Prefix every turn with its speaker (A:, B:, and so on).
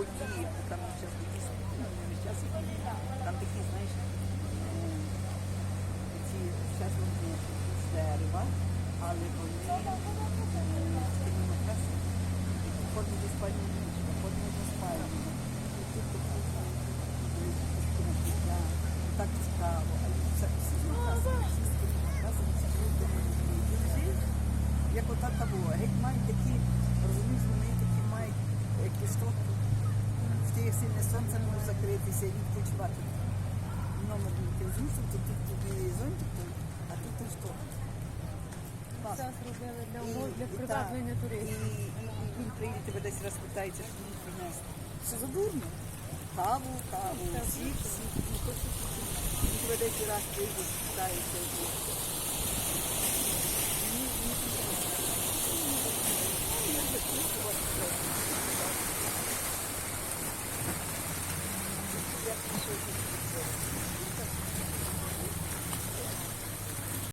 A: воді, там зараз такі, ну, не там такі, знаєш, ці, вони з дерева, але вони з такими матрасами. Ходимо до спальні ліжка, ходимо до спальні. І тут такі, життя, так цікаво. А це всі з матрасами, всі з такими матрасами, всі живуть як ота того. Геть мають такі, розумієш, вони такі мають е, кістотку. Сильне сонце може закритися і відпочивати. Номер не розумієш, то тут тобі зонтик, а тут ти що?
B: Все зробили для умов для.
A: І, він прийде, тебе десь раз питається, що він принести. Все задурно. Каву, каву, всі, всі. Він тебе десь раз прийде, питається. Thank you.